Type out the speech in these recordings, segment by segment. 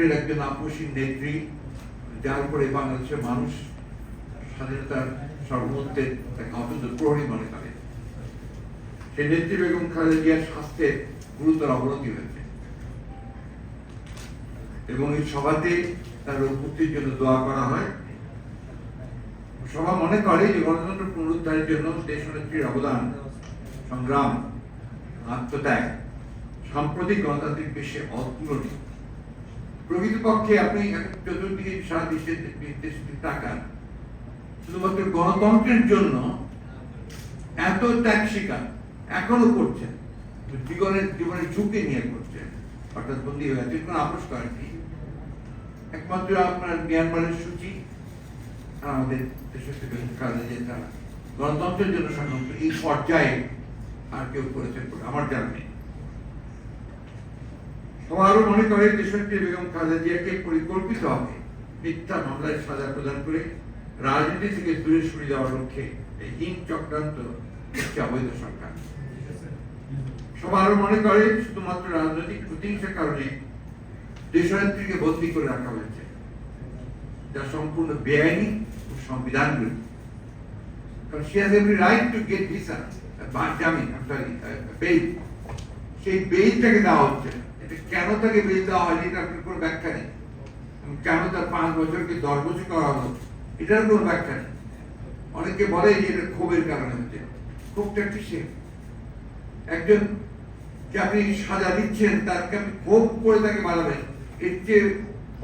একজন নেত্রী, যার উপরে বাংলাদেশের মানুষ স্বাধীনতার অত্যন্ত প্রহরী মনে করে। সেই নেত্রী বেগম স্বাস্থ্যের গুরুতর অবনতি হয়েছে। এবং এই সভাতে তার মুক্তির জন্য দোয়া করা হয়। সভা মনে করে যে গণতন্ত্র পুনরুদ্ধারের জন্য দেশ নেত্রীর অবদান, সংগ্রাম, আত্মত্যাগ সাম্প্রতিক গণতান্ত্রিক বিশ্বে অতুলনীয়। প্রকৃতপক্ষে আপনি চতুর্দিকে সারা দেশের দেশ তাকান, শুধুমাত্র গণতন্ত্রের জন্য এত ত্যাগ স্বীকার এখনও করছেন, জীবনের জীবনের ঝুঁকি নিয়ে করছেন। অর্থাৎ বন্দী হয়ে আছে কোনো আপোষ করেননি একমাত্র আপনার মিয়ানমারের সূচি আমাদের দেশের থেকে কাজে যে তারা গণতন্ত্রের জন্য সাধারণত এই পর্যায়ে আর কেউ করেছেন, আমার জানা নেই। আরও মনে করে দেশনেত্রী বেগম খালেদা জিয়াকে পরিকল্পিতভাবে মিথ্যা মামলায় সাজা প্রদান করে রাজনীতি থেকে দূরে সরে যাওয়ার লক্ষ্যে এই হিং চক্রান্ত হচ্ছে অবৈধ সরকার। সবাই আরও মনে করে শুধুমাত্র রাজনৈতিক প্রতিহিংসার কারণে দেশনেত্রীকে বন্দী করে রাখা হয়েছে। যা সম্পূর্ণ বেআইনি ও সংবিধান বিরোধী কারণ she has every right to get visa বা জামিন সেই বেইলটাকে দেওয়া হচ্ছে। কেন তাকে বেইল দেওয়া হয়নি আপনার কোনো ব্যাখ্যা নেই? কেন তার পাঁচ বছরকে দশ বছর করা হলো এটার কোনো ব্যাখ্যা নেই। অনেকে বলে যে এটা ক্ষোভের কারণে হচ্ছে। ক্ষোভটা কিসের? একজন যে আপনি সাজা দিচ্ছেন, তাকে আপনি ক্ষোভ করে তাকে বাড়াবেন এর চেয়ে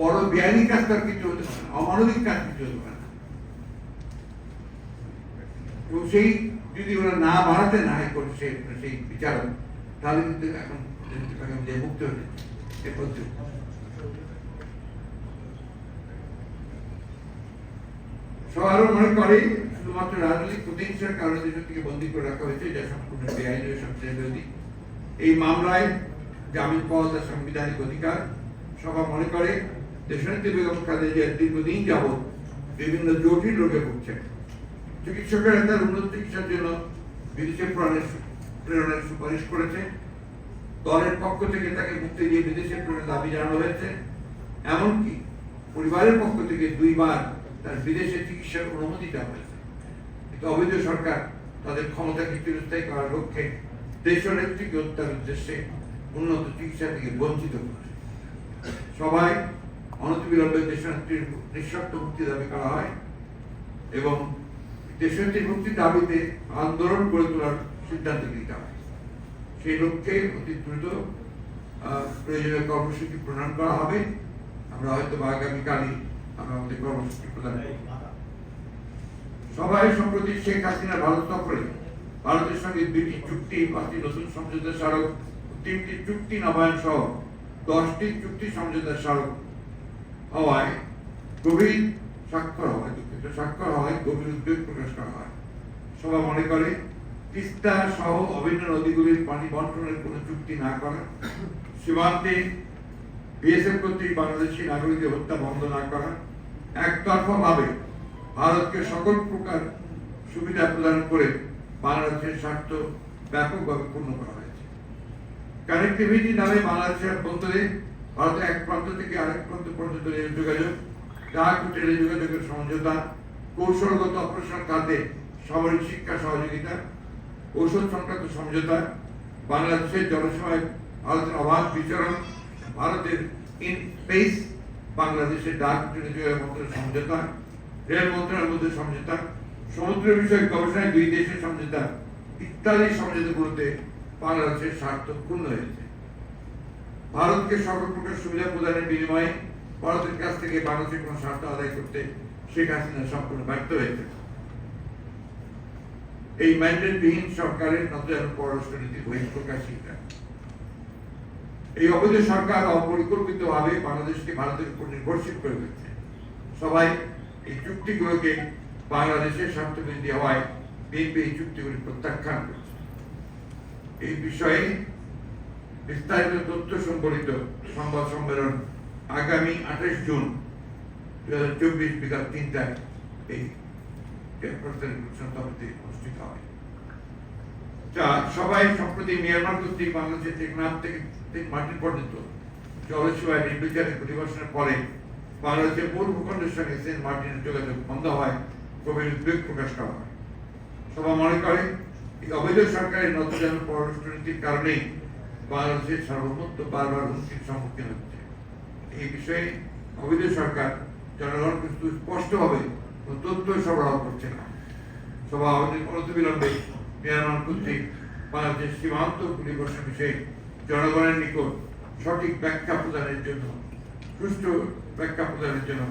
বড় বেআইনি কাজ তার কিছু হতে পারে না, অমানবিক কাজ কিছু হতে পারে না। এবং সেই যদি ওরা না বাড়াতে না হাইকোর্ট সেই বিচারক, তাহলে কিন্তু এখন হয়ে এ পদ্ধতি সবাই আরও মনে করে, শুধুমাত্র রাজনৈতিক প্রতিহিংসার কারণে দেশ থেকে বন্দী করে রাখা হয়েছে যা সম্পূর্ণ বেআইনি ও বিরোধী এই মামলায় জামিন পাওয়া তার সাংবিধানিক অধিকার। সভা মনে করে, দেশনেত্রী বেগম খালেদা জিয়া দীর্ঘদিন যাবৎ বিভিন্ন জটিল রোগে ভুগছেন। চিকিৎসকেরা তার উন্নত চিকিৎসার জন্য বিদেশে প্রেরণের সুপারিশ করেছে দলের পক্ষ থেকে তাকে মুক্তি দিয়ে বিদেশে প্রেরণের দাবি জানানো হয়েছে। এমনকি পরিবারের পক্ষ থেকে দুইবার তার বিদেশে চিকিৎসার অনুমতি দেওয়া হয়েছে। কিন্তু অবৈধ সরকার তাদের ক্ষমতাকে চিরস্থায়ী করার লক্ষ্যে দেশ নেত্রীকে হত্যার উদ্দেশ্যে উন্নত চিকিৎসা থেকে বঞ্চিত করেছে। সবাই অনতিবিলম্বে দেশনেত্রীর নিঃশর্ত মুক্তি দাবি করা হয় এবং দেশনেত্রীর মুক্তির দাবিতে আন্দোলন গড়ে তোলার সিদ্ধান্ত নিতে হয়। সেই লক্ষ্যে অতি দ্রুত প্রয়োজনীয় কর্মসূচি প্রণয়ন করা হবে। আমরা হয়তো বা আগামীকালই আমরা আমাদের কর্মসূচি প্রদান করব। সবাই সম্প্রতি শেখ হাসিনা ভারত সফরে ভারতের সঙ্গে দুইটি চুক্তি, পাঁচটি নতুন সমঝোতা স্মারক তিনটি চুক্তি নবায়ন সহ দশটি চুক্তি সমঝোতা স্মারক হওয়ায় গভীর স্বাক্ষর হয় স্বাক্ষর হয় গভীর উদ্বেগ প্রকাশ করা হয়। সবাই মনে করে তিস্তা সহ অভিন্ন নদীগুলির পানি বন্টনের কোনো চুক্তি না করা। সীমান্তে বিএসএফ কর্তৃক বাংলাদেশি নাগরিকদের হত্যা বন্ধ না করা। একতরফা ভাবে ভারতকে সকল প্রকার সুবিধা প্রদান করে বাংলাদেশের স্বার্থ ব্যাপকভাবে পূর্ণ করা হয়েছে। কানেক্টিভিটি নামে বাংলাদেশের অভ্যন্তরে ভারতের এক প্রান্ত থেকে আরেক প্রান্ত পর্যন্ত রেল যোগাযোগ, ডাক ও টেলি যোগাযোগের সমঝোতা, কৌশলগত অপারেশন খাতে সামরিক শিক্ষা সহযোগিতা ঔষধ সংক্রান্ত সমঝোতা, বাংলাদেশের জনসভায় ভারতের অবাধ বিচরণ, ভারতের ইন স্পেস বাংলাদেশের ডাক মন্ত্রণালয়ের সমঝোতা, রেল মন্ত্রণালয়ের মধ্যে সমঝোতা, সমুদ্র বিষয়ক গবেষণায় দুই দেশের সমঝোতা ইত্যাদি সমঝোতাগুলোতে বাংলাদেশের স্বার্থ পূর্ণ হয়েছে। ভারতকে সকল প্রকার সুবিধা প্রদানের বিনিময়ে ভারতের কাছ থেকে বাংলাদেশের কোনো স্বার্থ আদায় করতে শেখ হাসিনা সম্পূর্ণ ব্যর্থ হয়েছে এই ম্যান্ডেটবিহীন সরকারের নতুন পররাষ্ট্রনীতি বহিঃপ্রকাশিকা এই অবৈধ সরকার অপরিকল্পিত ভাবে বাংলাদেশকে ভারতের উপর নির্ভরশীল করে ফেলছে সবাই এই চুক্তিগুলোকে বাংলাদেশের স্বার্থবিরোধী হওয়ায় বিএনপি এই চুক্তিগুলি প্রত্যাখ্যান করছে। এই বিষয়ে বিস্তারিত তথ্য সংবলিত সংবাদ সম্মেলন আগামী আঠাশ জুন দুই হাজার চব্বিশ বিকাল তিনটায় এই সভাপতি অনুষ্ঠিত হবে। যা সবাই সম্প্রতি মিয়ানমার কর্তৃক বাংলাদেশের থেকে মাটির পর্যন্ত জলসীমায় নির্বিচারে পরে বাংলাদেশের সঙ্গে সেন্ট যোগাযোগ বন্ধ হয়, গভীর উদ্বেগ প্রকাশ করা হয়। মনে করে, এই অবৈধ সরকারের নতজান পররাষ্ট্রনীতির কারণেই বাংলাদেশের সার্বভৌমত্ব বারবার হুমকির সম্মুখীন হচ্ছে। এই বিষয়ে অবৈধ সরকার জনগণকে তথ্য সরবরাহ করছে না। সভা অনতিবিলম্বে মিয়ানমার কর্তৃক বাংলাদেশ সীমান্ত পরিবর্ষণ বিষয়ে জনগণের নিকট সঠিক ব্যাখ্যা প্রদানের জন্য, সুষ্ঠু ব্যাখ্যা প্রদানের জন্য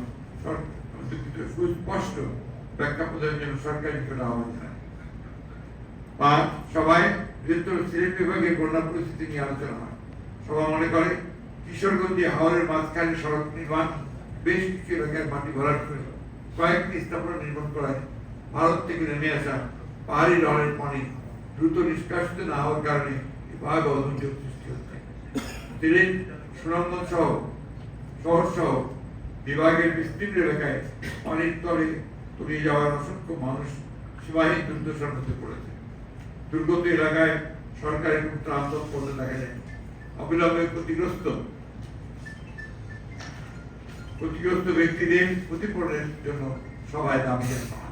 সুস্পষ্ট ব্যাখ্যা প্রদানের জন্য সরকারি নিকট আহ্বান জানায়। পাঁচ সভায় বৃহত্তর সিলেট বিভাগের বন্যা পরিস্থিতি নিয়ে আলোচনা হয়। সভা মনে করে, কিশোরগঞ্জে হাওরের মাঝখানে সড়ক নির্মাণ, বেশ কিছু এলাকার মাটি ভরাট করে কয়েকটি স্থাপনা নির্মাণ করায় ভারত থেকে নেমে আসা পাহাড়ি লড়ের পানি দ্রুত নিষ্কাশিত না হওয়ার কারণে ভয়াবহ দুর্যোগ সৃষ্টি হচ্ছে। সিলেট, সুনামগঞ্জ সহ শহর সহ বিভাগের বিস্তীর্ণ এলাকায় পানির তলে তলিয়ে যাওয়ার অসংখ্য মানুষ সীমাহীন দুর্দশার মধ্যে পড়েছে। দুর্গত এলাকায় সরকারের কোনো ত্রাণ তৎপরতা দেখা যায়। অবিলম্বে ক্ষতিগ্রস্ত ক্ষতিগ্রস্ত ব্যক্তিদের ক্ষতিপূরণের জন্য সবাই জানানো হয়।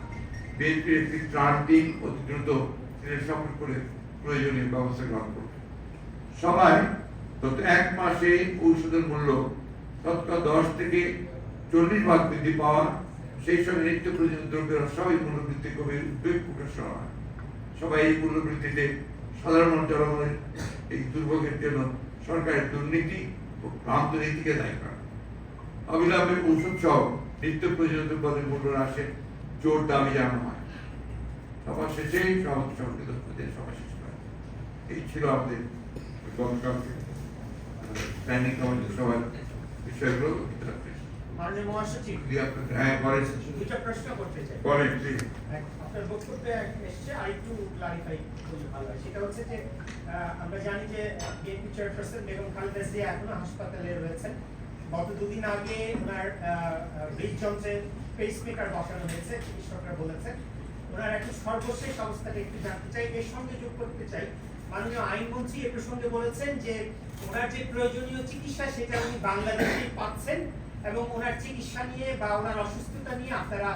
বিএনপির একটি ত্রাণ টিম অতি দ্রুত করে প্রয়োজনীয় ব্যবস্থা গ্রহণ করবে। সবাই গত এক মাসে ঔষধের মূল্য দশ থেকে চল্লিশ ভাগ বৃদ্ধি পাওয়া সেই সঙ্গে নিত্য প্রয়োজনীয় দ্রব্যের অস্বাভাবিক মূল্য বৃদ্ধি কবে উদ্বেগ প্রকাশ করা হয়। সবাই এই মূল্য বৃদ্ধিতে সাধারণ জনগণের এই দুর্ভোগের জন্য সরকারের দুর্নীতি ও ভ্রান্ত নীতিকে দায়ী করে। অবিলম্বে ঔষধ সহ নিত্য প্রয়োজনীয় দ্রব্যের মূল্য হ্রাসে জোর দাবি জানানো হয়। সভা শেষে সভা শেষ এই ছিল আমাদের গতকালকে স্ট্যান্ডিং কমিটি সভার বিষয়গুলো মাননীয় মহাসচিব হ্যাঁ করেন দুইটা প্রশ্ন করতে চাই। করেন প্লিজ আপনার বক্তব্যে এসছে আরেকটু ক্লারিফাই করলে ভালো হয়। সেটা হচ্ছে যে আমরা জানি যে বিএনপি চেয়ারপারসন বেগম খালেদা জিয়া এখনও হাসপাতালে রয়েছেন। গত দুদিন আগে ওনার হৃদযন্ত্রে পেসমেকার বসানো হয়েছে, চিকিৎসকরা বলেছেন। সর্বশেষ একটু জানতে চাই, এর সঙ্গে যোগ করতে চাই। মাননীয় আইনমন্ত্রী এ প্রসঙ্গে বলেছেন যে, ওনার যে প্রয়োজনীয় চিকিৎসা সেটা উনি বাংলাদেশেই পাচ্ছেন এবং ওনার চিকিৎসা নিয়ে বা ওনার অসুস্থতা নিয়ে আপনারা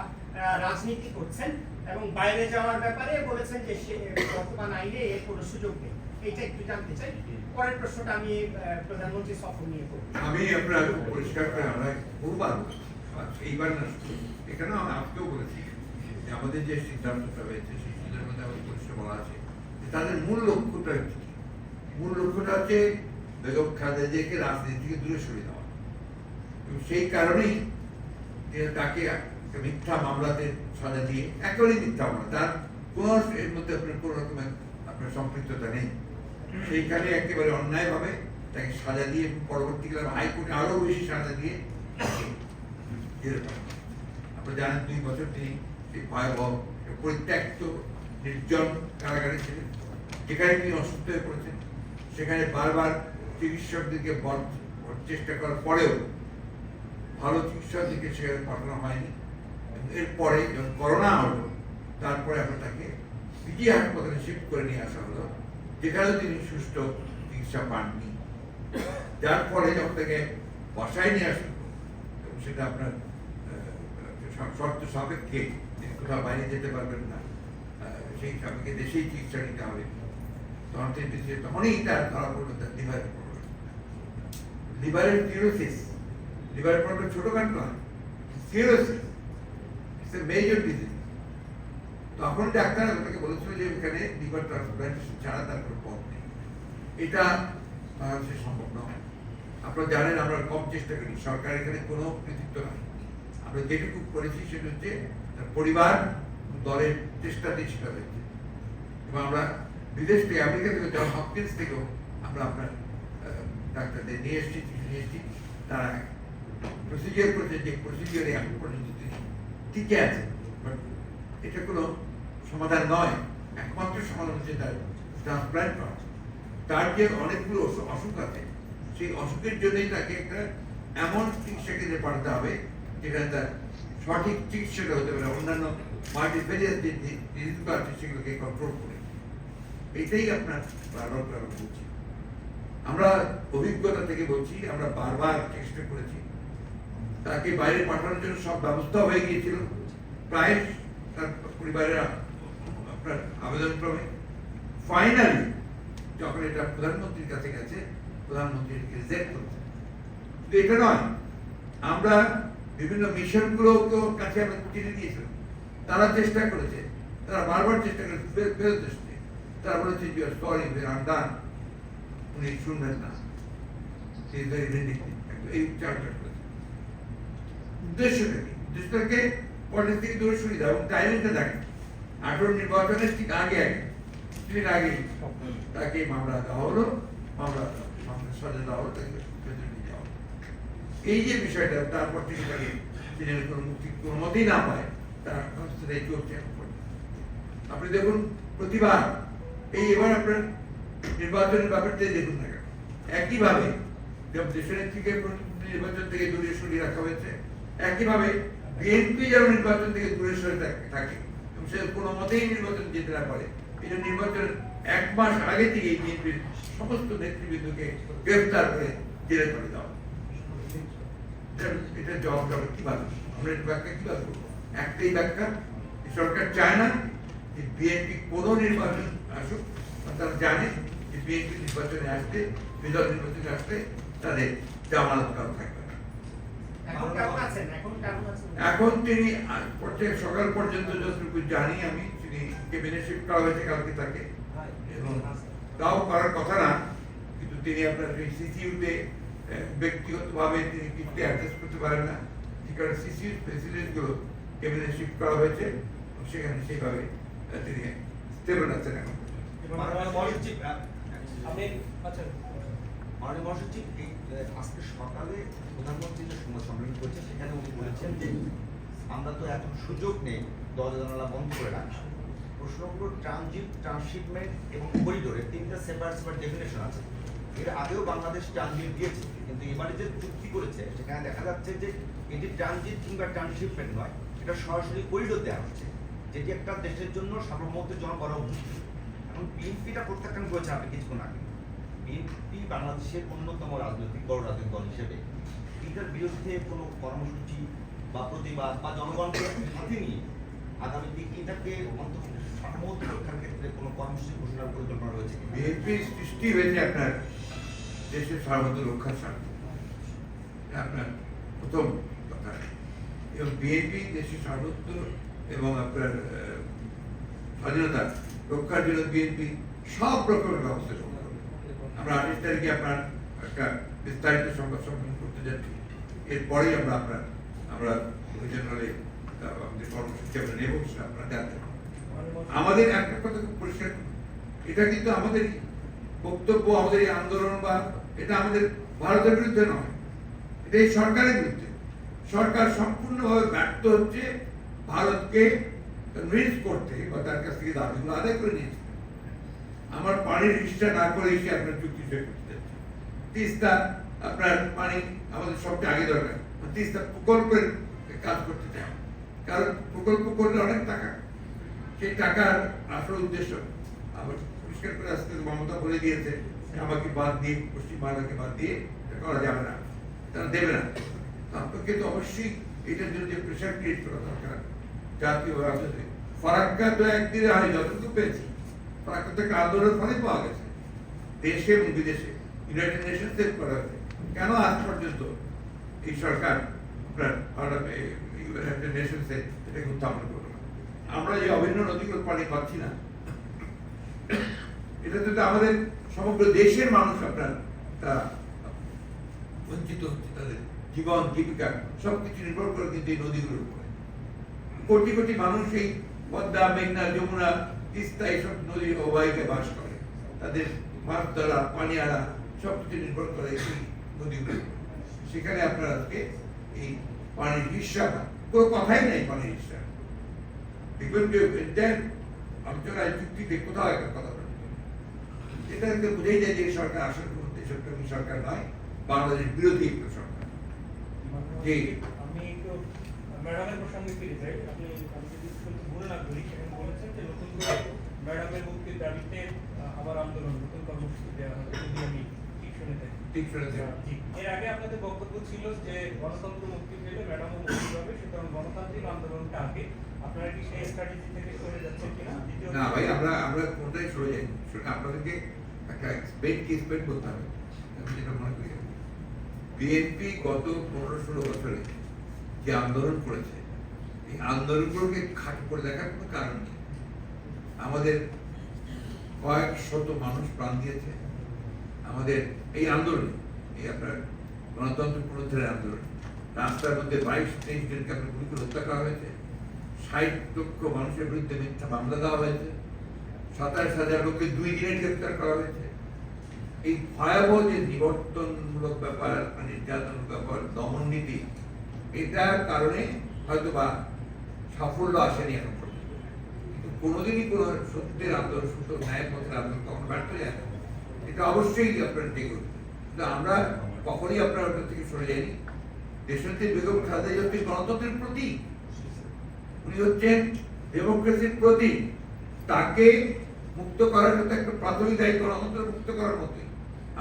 রাজনীতি করছেন এবং বাইরে যাওয়ার ব্যাপারে বলেছেন যে সে, বর্তমান আইনে এর কোনো সুযোগ নেই। এইটা একটু জানতে চাই। পরের প্রশ্নটা আমি প্রধানমন্ত্রী সফর নিয়ে করব। আমি আপনার পরিষ্কার করে আমরা এইবার না এখানেও আমি বলেছি, যে আমাদের যে সিদ্ধান্তটা হয়েছে, সেই সিদ্ধান্তের আমাদের পরিষ্কার বলা আছে তাদের মূল লক্ষ্যটা কি? মূল লক্ষ্যটা হচ্ছে বেগম খালেদা রাজনীতি থেকে দূরে সরিয়ে দেওয়া। সেই কারণেই তাকে মিথ্যা মামলাতে সাজা দিয়ে, একেবারেই মিথ্যা মামলা, তার কোনো এর মধ্যে আপনার কোনো রকমের আপনার সম্পৃক্ততা নেই। সেইখানে একেবারে অন্যায়ভাবে তাকে সাজা দিয়ে পরবর্তীকালে হাইকোর্টে আরও বেশি সাজা দিয়ে জেলে পাঠানো জানেন দুই বছর তিনি সেই ভয়াবহ পরিত্যক্ত নির্জন কারাগারে ছিলেন। যেখানে তিনি অসুস্থ হয়ে পড়েছেন, সেখানে বারবার চিকিৎসকদেরকে চেষ্টা করার পরেও ভালো চিকিৎসার দিকে সেখানে পাঠানো হয়নি। এরপরে যখন করোনা হলো, তারপরে আমরা তাকে পিজি হাসপাতালে শিফট করে নিয়ে আসা হলো, যেখানেও তিনি সুস্থ চিকিৎসা পাননি। যার ফলে যখন তাকে বাসায় নিয়ে আসলো এবং সেটা আপনার শর্ত সাপেক্ষে কোথাও বাইরে যেতে পারবেন না। সেই সাপেক্ষে দেশেই চিকিৎসা নিতে হবে। তখন তখনই তার ধরা পড়ল তার লিভারের প্রবলেম লিভারের সিরোসিস লিভারের প্রবলেম ছোটখাটো নয় cirrhosis it's a major disease তখন ডাক্তার আমাকে বলেছিল যে এখানে লিভার ছাড়া তার কোনো পথ নেই। এটা বাংলাদেশে সম্ভব নয়। আপনারা জানেন, আমরা কম চেষ্টা করি। সরকার এখানে কোনো কৃতিত্ব নাই। আমরা যেটুকু করেছি সেটা হচ্ছে পরিবার দলের চেষ্টাতেই সেটা হয়েছে। এবং আমরা বিদেশ থেকে, আমেরিকা থেকে জন হপকিন্স থেকেও আমরা আপনার ডাক্তারদের নিয়ে এসেছি নিয়ে এসেছি। তারা প্রসিজিওর করেছে যে প্রসিজিওরে এখন পর্যন্ত টিকে আছে বাট এটা কোনো সমাধান নয়। একমাত্র সমাধান হচ্ছে তার ট্রান্সপ্লান্ট করা। তার যে অনেকগুলো অসুখ আছে, সেই অসুখের জন্যই তাকে একটা এমন চিকিৎসা কেন্দ্রে পাঠাতে হবে যেখানে সঠিক চিকিৎসাটা হতে পারে, অন্যান্য মাল্টিফেরিয়াস যে সেগুলোকে কন্ট্রোল করে। এটাই আপনার বারবার করে আমরা অভিজ্ঞতা থেকে বলছি, আমরা বারবার চেষ্টা করেছি। তাকে বাইরে পাঠানোর জন্য সব ব্যবস্থা হয়ে গিয়েছিল। প্রায় তার পরিবারের আপনার আবেদন ক্রমে ফাইনালি যখন এটা প্রধানমন্ত্রীর কাছে গেছে, প্রধানমন্ত্রী এটাকে রিজেক্ট করেছে। এটা নয়, আমরা বিভিন্ন মিশনগুলোকে কাছে আমরা চিঠি দিয়েছিলাম। তারা চেষ্টা করেছে। তারা বারবার চেষ্টা করেছে ফেরত এসছে। তারা বলেছে যে সরি আন্ডান উনি শুনবেন না. এই চারটা করেছে। উদ্দেশ্যটা কি? উদ্দেশ্যটাকে পলিটিক্স থেকে দূরে দেওয়া। এবং টাইমিংটা দেখেন আঠারো নির্বাচনের ঠিক আগে আগে ঠিক আগে তাকে মামলা দেওয়া হলো। মামলা মামলা সাজা দেওয়া হলো তাকে ভেতরে নিয়ে যাওয়া হলো। এই যে বিষয়টা তারপর থেকে তিনি কোনো মুক্তি, কোনো মতেই না পায়, তার আপনি দেখুন, প্রতিবার, এই এবার আপনার নির্বাচনের ব্যাপারটাই দেখুন না কেন? একইভাবে দেশের থেকে নির্বাচন থেকে দূরে সরিয়ে রাখা হয়েছে, একইভাবে বিএনপি যেন নির্বাচন থেকে দূরে সরে থাকে এবং সে কোনো মতেই নির্বাচন যেতে না পারে এই জন্য নির্বাচনের এক মাস আগে থেকে বিএনপির সমস্ত নেতৃবৃন্দকে গ্রেফতার করে জেলে করে দেওয়া এটা- আমরা এটা ব্যাখ্যা কীভাবে করব একটাই ব্যাখ্যা সরকার চায় না যে বিএনপি কোনো নির্বাচন আসুক তারা জানে যে বিএনপি নির্বাচনে আসতে বিদল নির্বাচনে আসতে তাদের জামানত থাকবে না। এখন তিনি সকাল পর্যন্ত যতটুকু জানি আমি তিনি ক্যাবিনেট শিফট করা হয়েছে কালকে তাকে। এবং তাও করার কথা না কিন্তু তিনি আপনার ব্যক্তিগতভাবে তিনি কিছুতে অ্যাডজাস্ট করতে পারেন না। যে কারণে সিসিউ ফেসিলিটিগুলো ক্যাবিনেট শিফট করা হয়েছে সেখানে সেইভাবে তিনি স্টেবল আছেন এখন। আপনি আচ্ছা। মাননীয় মহাসচিব এই আজকে সকালে প্রধানমন্ত্রী যে সংবাদ সম্মেলন করেছে সেখানে উনি বলেছেন যে আমরা তো এখন সুযোগ নেই দরজা জানালা বন্ধ করে রাখছি প্রশ্ন হলো ট্রানজিট ট্রান্সশিপমেন্ট এবং করিডোরের তিনটা সেপারেট সেপারেট ডেফিনেশন আছে। এর আগেও বাংলাদেশ ট্রানজিট দিয়েছে, কিন্তু এবারে যে চুক্তি করেছে, সেখানে দেখা যাচ্ছে যে এটি ট্রানজিট কিংবা ট্রান্সশিপমেন্ট নয়, এটা সরাসরি করিডোর দেওয়া হচ্ছে, যেটি একটা দেশের জন্য সার্বভৌমত্বের জন্য বড় হুমকি। এখন বিএনপিটা প্রত্যাখ্যান করেছে আপনি কিছুক্ষণ আগে। বিএনপি বাংলাদেশের অন্যতম রাজনৈতিক বড় রাজনৈতিক দল হিসেবে, এটার বিরুদ্ধে কোনো কর্মসূচি বা প্রতিবাদ বা জনগণকে হাতে নিয়ে আগামী দিন এটাকে অন্তত সার্বভৌমত্ব রক্ষার ক্ষেত্রে কোনো কর্মসূচি ঘোষণার পরিকল্পনা রয়েছে বিএনপি সৃষ্টি হয়েছে আপনার দেশের সার্বভৌম রক্ষার স্বার্থে আপনার প্রথম কথা। এবং বিএনপি দেশের সার্বত্র এবং আপনার স্বাধীনতা রক্ষার জন্য বিএনপি সব রকমের ব্যবস্থা গ্রহণ করবে। আমরা আঠাশ তারিখে আপনার একটা বিস্তারিত সংবাদ সম্মেলন করতে যাচ্ছি। এরপরেই আমরা আপনার, আমরা জেনারেলে আমাদের কর্মসূচি আমরা নেব সেটা আপনারা জানতে আমাদের একটা কথা খুব পরিষ্কার। এটা কিন্তু আমাদের বক্তব্য, আমাদের এই আন্দোলন বা এটা আমাদের ভারতের বিরুদ্ধে নয়। এটা এই সরকারের বিরুদ্ধে। সরকার সম্পূর্ণভাবে ব্যর্থ হচ্ছে ভারতকে কনভিন্স করতে বা তার কাছ থেকে দাবিগুলো আদায় করে নিয়েছে। আমার পানির হিসটা না করে এসে আপনার চুক্তি সই করতে যাচ্ছে তিস্তা, আপনার পানি আমাদের সবচেয়ে আগে দরকার। তিস্তা প্রকল্পের কাজ করতে চায় কারণ প্রকল্প করলে অনেক টাকা। সেই টাকার আসল উদ্দেশ্য, আবার পরিষ্কার করে আজকে মমতা বলে দিয়েছে আমাকে বাদ দিয়ে পশ্চিমবাংলাকে বাদ দিয়ে এটা করা যাবে না। তারা দেবে না। আপনাকে তো অবশ্যই এটার জন্য যে প্রেশার ক্রিয়েট করা দরকার, জাতীয় রাজনীতি ফারাক্কা তো একদিনে হয় যতটুকু পেয়েছি, ফারাক্কা থেকে আন্দোলনের ফলে পাওয়া গেছে। দেশে এবং বিদেশে ইউনাইটেড নেশন সেভ করা হয়েছে। কেন আজ পর্যন্ত এই সরকার ইউনাইটেড নেশনসে এটাকে উত্থাপন করল না? আমরা যে অভিন্ন নদীগুলো পানি পাচ্ছি না এটাতে তো আমাদের সমগ্র দেশের মানুষ আপনার তারা বঞ্চিত হচ্ছে তাদের জীবন জীবিকা সবকিছু নির্ভর করে কিন্তু এই নদীগুলোর উপরে। কোটি কোটি মানুষ এই পদ্মা মেঘনা যমুনা তিস্তা এইসব নদীর অববাহিকায় বাস করে। তাদের মাছ ধরা পানি আনা সবকিছু নির্ভর করে এই নদীগুলো। সেখানে আপনার আজকে এই পানির হিসাব কোনো কথাই নেই পানির হিসাব দেখবেন যে আলোচনায় চুক্তিতে কোথাও একটা কথা এটা একটা বুঝেই যায় যে সরকার আসলে কোনো দেশপ্রেমী সরকার নয় বাংলাদেশ বিরোধী একটা সরকার। জি। আমি একটু ম্যাডামের প্রসঙ্গে ফিরে যাই। আপনি আমি যদি একটু ভুল না করি সেখানে বলেছেন যে নতুন করে ম্যাডামের মুক্তির দাবিতে আবার আন্দোলন নতুন কর্মসূচি দেওয়া হবে যদি আমি ঠিক শুনে থাকি। ঠিক শুনেছেন জি, এর আগে আপনাদের বক্তব্য ছিল যে গণতন্ত্র মুক্তি পেলে ম্যাডামও মুক্তি পাবে সুতরাং গণতান্ত্রিক আন্দোলনটা আগে। আপনারা কি সেই স্ট্র্যাটেজি থেকে সরে যাচ্ছেন কিনা? না ভাই আমরা আমরা কোনটাই সরে যাই আপনাদেরকে একটা এক্সপেক্ট কি এক্সপেক্ট করতে হবে। আমি যেটা মনে করি বিএনপি গত পনেরো ষোলো বছরে যে আন্দোলন করেছে, এই আন্দোলনগুলোকে খাটো করে দেখার কোনো কারণ নেই। আমাদের কয়েক শত মানুষ প্রাণ দিয়েছে। আমাদের এই আন্দোলনে, এই আপনার গণতন্ত্র পুনরুদ্ধারের আন্দোলন, রাস্তার মধ্যে বাইশ তেইশ জনকে আপনার গুলি করে হত্যা করা হয়েছে, ষাট লক্ষ মানুষের বিরুদ্ধে মিথ্যা মামলা দেওয়া হয়েছে সাতাশ হাজার লোককে দুই দিনে গ্রেপ্তার করা হয়েছে। এই ভয়াবহ যে নিবর্তনমূলক ব্যাপার নির্যাতনমূলক ব্যাপার, দমন নীতি, এটার কারণে হয়তো বা সাফল্য আসেনি এখন পর্যন্ত। কিন্তু কোনোদিনই কোনো সত্যের আন্দোলন সত্য ন্যায় পথের আন্দোলন কখনো ব্যর্থ যায় না। এটা অবশ্যই আপনার ঠিক কিন্তু আমরা কখনই আপনার ওটা থেকে সরে যাইনি। দেশনেত্রী বেগম খালেদা জিয়া হচ্ছে গণতন্ত্রের প্রতীক, উনি হচ্ছেন ডেমোক্রেসির প্রতীক। তাকে মুক্ত করার ক্ষেত্রে একটা প্রাথমিক দায়িত্ব গণতন্ত্র মুক্ত করার মতোই।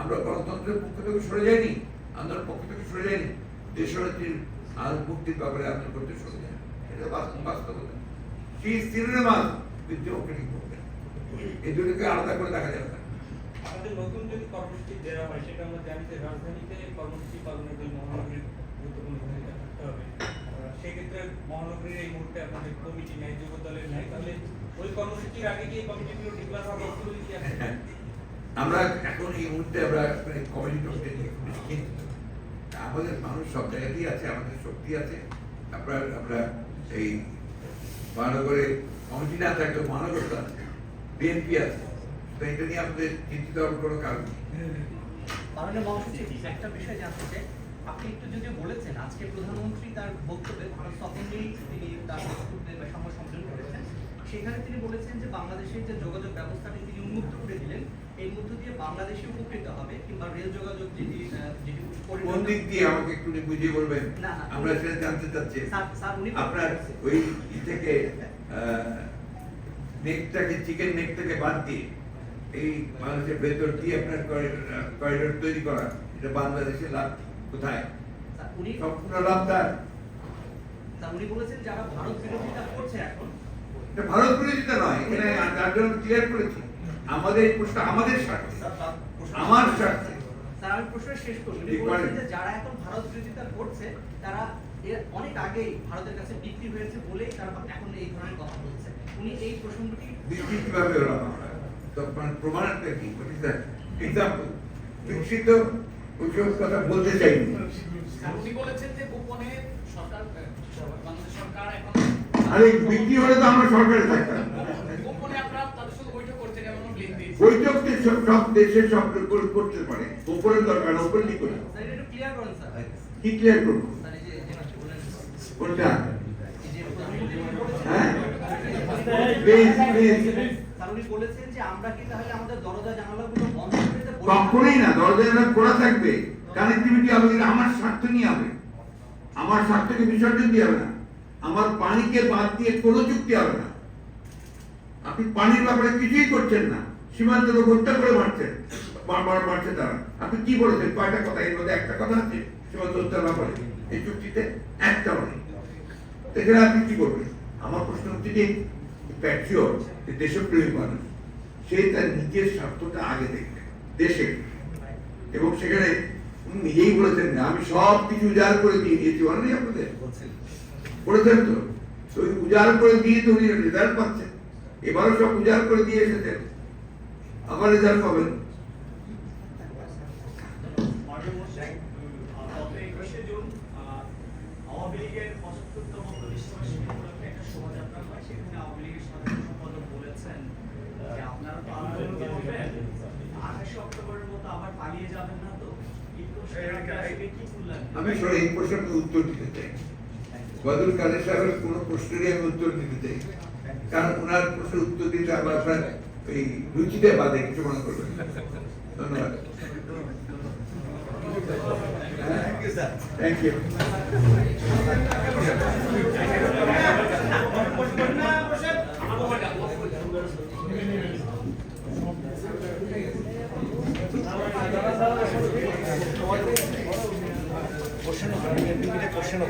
আমরা গণতন্ত্রের পক্ষ থেকে সরে যাইনি আন্দোলন পক্ষ থেকে সরে যাইনি। দেশনেত্রীর আর মুক্তির ব্যাপারে আন্দোলন করতে সরে যায় এটা বাস্তবতা। সেই সিনেমা ডেমোক্রেটিক মুভমেন্ট এই দুটোকে আলাদা করে দেখা যাবে না। আমাদের নতুন যদি কর্মসূচি দেওয়া হয়, সেটা আমরা জানি যে রাজধানীতে কর্মসূচি পালনের জন্য মহানগরীর গুরুত্বপূর্ণ ভূমিকা থাকতে হবে। সেক্ষেত্রে মহানগরীর এই মুহূর্তে আপনাদের কমিটি নেই, যুব দলের নাই, তাহলে ওই কর্মসূচির আগে কি কমিটিগুলো ডিক্লার হওয়ার কি আছে আমরা এখন এই মুহূর্তে আমরা কমিটি টমিটি নিয়ে চিন্তিত আমাদের মানুষ সব জায়গাতেই আছে আমাদের শক্তি আছে। আপনার আমরা এই মহানগরে কমিটি না থাকলেও মহানগর আছে বিএনপি আছে। তো এটা নিয়ে আমাদের চিন্তিত হওয়ার কোনো কারণ নেই। মাননীয় মহাসচিব একটা বিষয় জানতে চাই। আপনি একটু যদি বলেছেন আজকে প্রধানমন্ত্রী তার বক্তব্যে ভারত সফরেই তিনি তার বক্তব্যে বা সংবাদ সম্মেলন করেছেন। সেখানে তিনি বলেছেন যে বাংলাদেশের যে যোগাযোগ ব্যবস্থাটি তিনি উন্মুক্ত করে দিলেন এর মধ্য দিয়ে বাংলাদেশে উপকৃত হবে কিংবা রেল যোগাযোগ যেটি যেটি কোন দিক দিয়ে আমাকে একটু বুঝিয়ে বলবেন। আমরা সেটা জানতে চাচ্ছি। স্যার স্যার উনি আপনার ওই থেকে নেকটাকে চিকেন নেকটাকে বাদ দিয়ে এই বাংলাদেশের ভেতর দিয়ে আপনার করিডোর তৈরি করা এটা বাংলাদেশের লাভ কোথায়? উনি সম্পূর্ণ লাভ তার। উনি বলেছেন যারা ভারত বিরোধিতা করছে এখন ভারত বিরোধিতা নয় এখানে তার জন্য ক্লিয়ার করেছি। আমাদের এই প্রশ্ন আমাদের স্বার্থে আমার স্বার্থে। স্যার আমি প্রশ্ন শেষ করি উনি ঠিক বলেছেন করেন। যে যারা এখন ভারত বিরোধিতা করছে তারা এর অনেক আগেই ভারতের কাছে বিক্রি হয়েছে বলেই তারা এখন এই ধরনের কথা বলছে। উনি এই প্রসঙ্গটি বৃদ্ধি কীভাবে হলাম আমরা? প্রমাণটা কি? এক্সাম্পল বিকশিত ওইসব কথা বলতে চাইনি। উনি বলেছেন যে গোপনে সরকার বাংলাদেশ সরকার এখন আরে বিক্রি হলে তো আমরা সরকারে থাকতাম। বৈঠক সব সব দেশের সব করতে পারে। ওপরের দরকার ওপেনলি করি কি ক্লিয়ার করব? কোনটা? হ্যাঁ? Please please? কখনোই না দরজা জানলা খোলা থাকবে। কানেক্টিভিটি হবে আমার স্বার্থ নিয়ে হবে। আমার স্বার্থকে বিসর্জন দিয়ে হবে না। আমার পানিকে বাদ দিয়ে কোনো চুক্তি হবে না। আপনি পানির ব্যাপারে কিছুই করছেন না। সীমান্ত লোক হত্যা করে মারছেন। বারবার মারছে তারা। আপনি কি বলেছেন? কয়টা কথা? এর মধ্যে একটা কথা আছে, সীমান্ত হত্যার ব্যাপারে। এই চুক্তিতে একটাও নেই। এখানে আপনি কি করবেন আমার প্রশ্ন হচ্ছে যে প্যাট্রিয়ট দেশপ্রেমী মানুষ, সে তার নিজের স্বার্থটা আগে দেখবে, দেশে। এবং সেখানে নিজেই বলেছেন আমি সব কিছু উজাড় করে দিয়ে দিয়েছি। নাই আপনাদের? বলেছেন তো? ওই উজাড় করে দিয়ে তো উনি রেজাল্ট পাচ্ছেন। এবারও সব উজাড় করে দিয়ে এসেছেন। আবার রেজাল্ট পাবেন। আমি এই প্রশ্নের উত্তর দিতে চাই। বদুল কাদের সাহেবের কোনো প্রশ্নেরই আমি উত্তর দিতে চাই কারণ ওনার প্রশ্নের উত্তর দিতে আমার আপনার এই রুচিতে বাদে কিছু মনে করবেন। ধন্যবাদ। Thank ইউ শোনো